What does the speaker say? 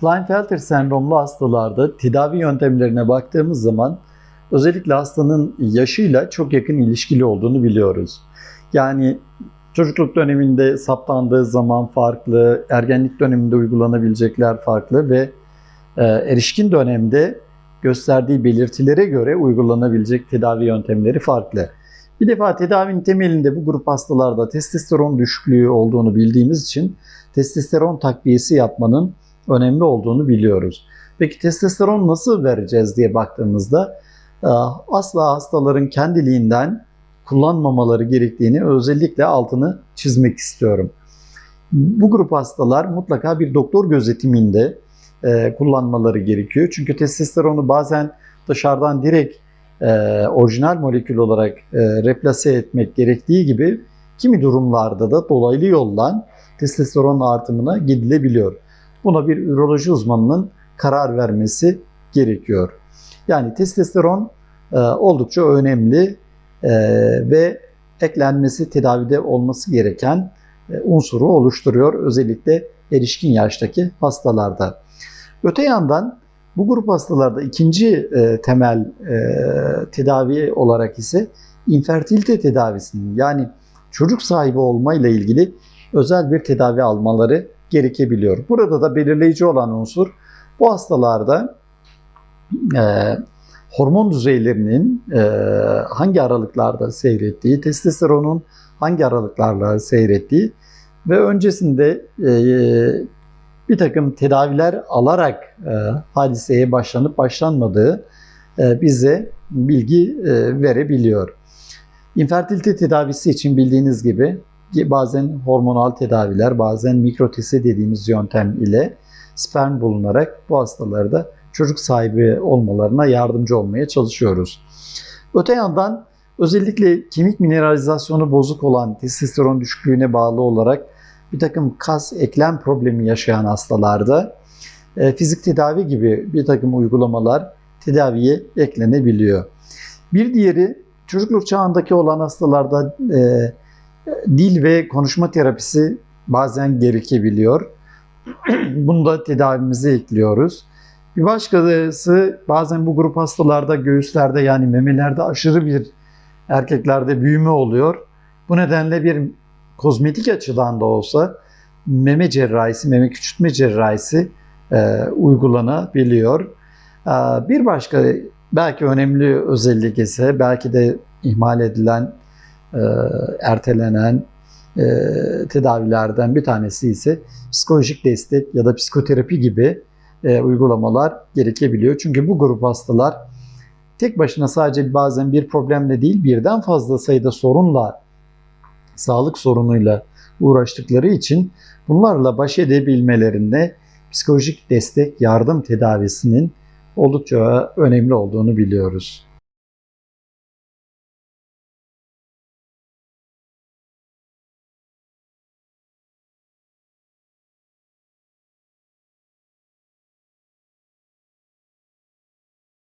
Klinefelter sendromlu hastalarda tedavi yöntemlerine baktığımız zaman özellikle hastanın yaşıyla çok yakın ilişkili olduğunu biliyoruz. Yani çocukluk döneminde saptandığı zaman farklı, ergenlik döneminde uygulanabilecekler farklı ve e, erişkin dönemde gösterdiği belirtilere göre uygulanabilecek tedavi yöntemleri farklı. Bir defa tedavinin temelinde bu grup hastalarda testosteron düşüklüğü olduğunu bildiğimiz için testosteron takviyesi yapmanın önemli olduğunu biliyoruz. Peki testosteron nasıl vereceğiz diye baktığımızda e, asla hastaların kendiliğinden kullanmamaları gerektiğini özellikle altını çizmek istiyorum. Bu grup hastalar mutlaka bir doktor gözetiminde e, kullanmaları gerekiyor. Çünkü testosteronu bazen dışarıdan direkt e, orijinal molekül olarak replase etmek gerektiği gibi kimi durumlarda da dolaylı yoldan testosteron artımına gidilebiliyor. Buna bir üroloji uzmanının karar vermesi gerekiyor. Yani testosteron e, oldukça önemli e, ve eklenmesi tedavide olması gereken e, unsuru oluşturuyor özellikle erişkin yaştaki hastalarda. Öte yandan bu grup hastalarda ikinci e, temel e, tedavi olarak ise infertilite tedavisinin yani çocuk sahibi olma ile ilgili özel bir tedavi almaları gerekebiliyor. Burada da belirleyici olan unsur bu hastalarda e, hormon düzeylerinin e, hangi aralıklarda seyrettiği, testosteronun hangi aralıklarla seyrettiği ve öncesinde e, bir takım tedaviler alarak e, hadiseye başlanıp başlanmadığı e, bize bilgi e, verebiliyor. İnfertilite tedavisi için bildiğiniz gibi bazen hormonal tedaviler, bazen mikrotesi dediğimiz yöntem ile sperm bulunarak bu hastalarda çocuk sahibi olmalarına yardımcı olmaya çalışıyoruz. Öte yandan özellikle kemik mineralizasyonu bozuk olan testosteron düşüklüğüne bağlı olarak bir takım kas eklem problemi yaşayan hastalarda e, fizik tedavi gibi bir takım uygulamalar tedaviye eklenebiliyor. Bir diğeri çocukluk çağındaki olan hastalarda e, dil ve konuşma terapisi bazen gerekebiliyor. Bunu da tedavimize ekliyoruz. Bir başkası bazen bu grup hastalarda göğüslerde yani memelerde aşırı bir erkeklerde büyüme oluyor. Bu nedenle bir kozmetik açıdan da olsa meme cerrahisi, meme küçültme cerrahisi e, uygulanabiliyor. E, bir başka belki önemli özellik ise belki de ihmal edilen, e, ertelenen e, tedavilerden bir tanesi ise psikolojik destek ya da psikoterapi gibi e, uygulamalar gerekebiliyor. Çünkü bu grup hastalar tek başına sadece bazen bir problemle değil birden fazla sayıda sorunla sağlık sorunuyla uğraştıkları için bunlarla baş edebilmelerinde psikolojik destek, yardım tedavisinin oldukça önemli olduğunu biliyoruz.